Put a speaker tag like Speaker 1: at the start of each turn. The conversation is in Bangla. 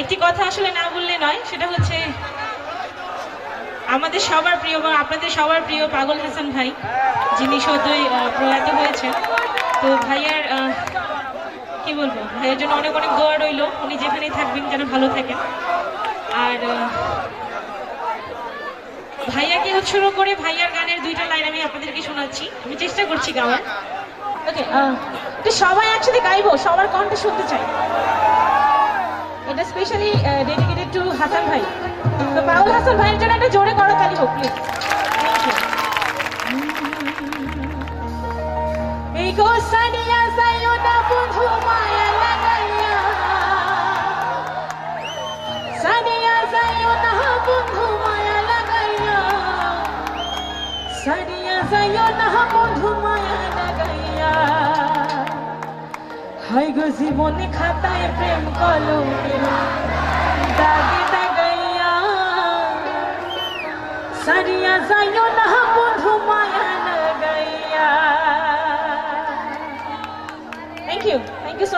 Speaker 1: একটি কথা আসলে না বললে নয়, সেটা হচ্ছে আমাদের সবার প্রিয় বা আপনাদের সবার প্রিয় পাগল হাসান ভাই, যিনি সদ্যই প্রয়াত হয়েছেন। তো ভাইয়ার কি বলব, ভাইয়ের জন্য অনেক অনেক দোয়া রইল। উনি যেখানেই থাকবেন যেন ভালো থাকেন। আর ভাইয়াকে উৎসর্গ করে ভাইয়ার গানের দুইটা লাইন আমি আপনাদেরকে শোনাচ্ছি। আমি চেষ্টা করছি গাওয়ার। ওকে সবাই একসাথে গাইবো, সবার কণ্ঠ শুনতে চাই। ডেডিকেটেড টু হাসান ভাই। তো পাউল হাসান ভাইয়ের জন্য একটা জোরে করো তালি হোক প্লিজ জীবনে খাতায় প্রেম কলমের সারিয়া যাইও না বন্ধু মায়া লাগাইয়া থ্যাংক ইউ থ্যাংক ইউ